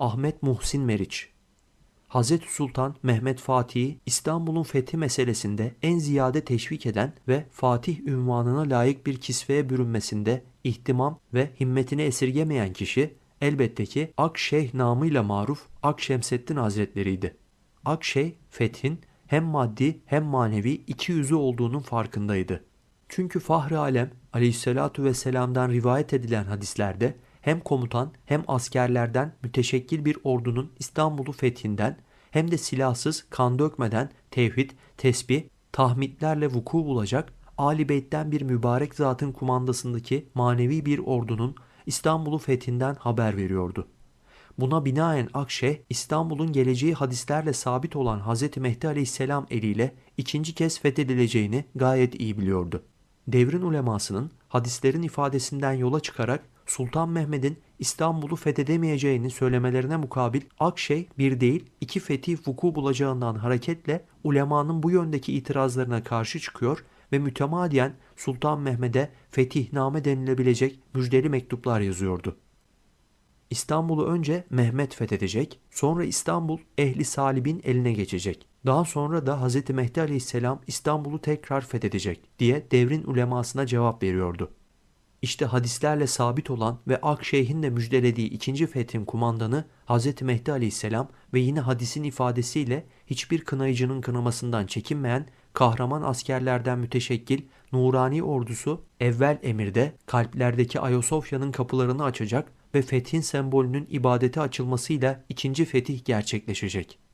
Ahmet Muhsin Meriç Hazreti Sultan Mehmet Fatih'i İstanbul'un fethi meselesinde en ziyade teşvik eden ve Fatih ünvanına layık bir kisveye bürünmesinde ihtimam ve himmetini esirgemeyen kişi elbette ki Akşeyh namıyla maruf Akşemseddin Hazretleri'ydi. Akşeyh fethin hem maddi hem manevi iki yüzü olduğunun farkındaydı. Çünkü Fahri Alem aleyhissalatu vesselam'dan rivayet edilen hadislerde hem komutan hem askerlerden müteşekkil bir ordunun İstanbul'u fethinden hem de silahsız kan dökmeden tevhid, tesbih, tahmidlerle vuku bulacak Ali Beyt'ten bir mübarek zatın kumandasındaki manevi bir ordunun İstanbul'u fethinden haber veriyordu. Buna binaen Akşeh, İstanbul'un geleceği hadislerle sabit olan Hz. Mehdi Aleyhisselam eliyle ikinci kez fethedileceğini gayet iyi biliyordu. Devrin ulemasının hadislerin ifadesinden yola çıkarak Sultan Mehmet'in İstanbul'u fethedemeyeceğini söylemelerine mukabil Akşey bir değil iki fetih vuku bulacağından hareketle ulemanın bu yöndeki itirazlarına karşı çıkıyor ve mütemadiyen Sultan Mehmet'e fetihname denilebilecek müjdeli mektuplar yazıyordu. İstanbul'u önce Mehmet fethedecek, sonra İstanbul ehli salibin eline geçecek. Daha sonra da Hz. Mehdi aleyhisselam İstanbul'u tekrar fethedecek diye devrin ulemasına cevap veriyordu. İşte hadislerle sabit olan ve Akşeyh'in de müjdelediği ikinci fethin kumandanı Hz. Mehdi aleyhisselam ve yine hadisin ifadesiyle hiçbir kınayıcının kınamasından çekinmeyen kahraman askerlerden müteşekkil nurani ordusu evvel emirde kalplerdeki Ayasofya'nın kapılarını açacak ve fethin sembolünün ibadete açılmasıyla ikinci fetih gerçekleşecek.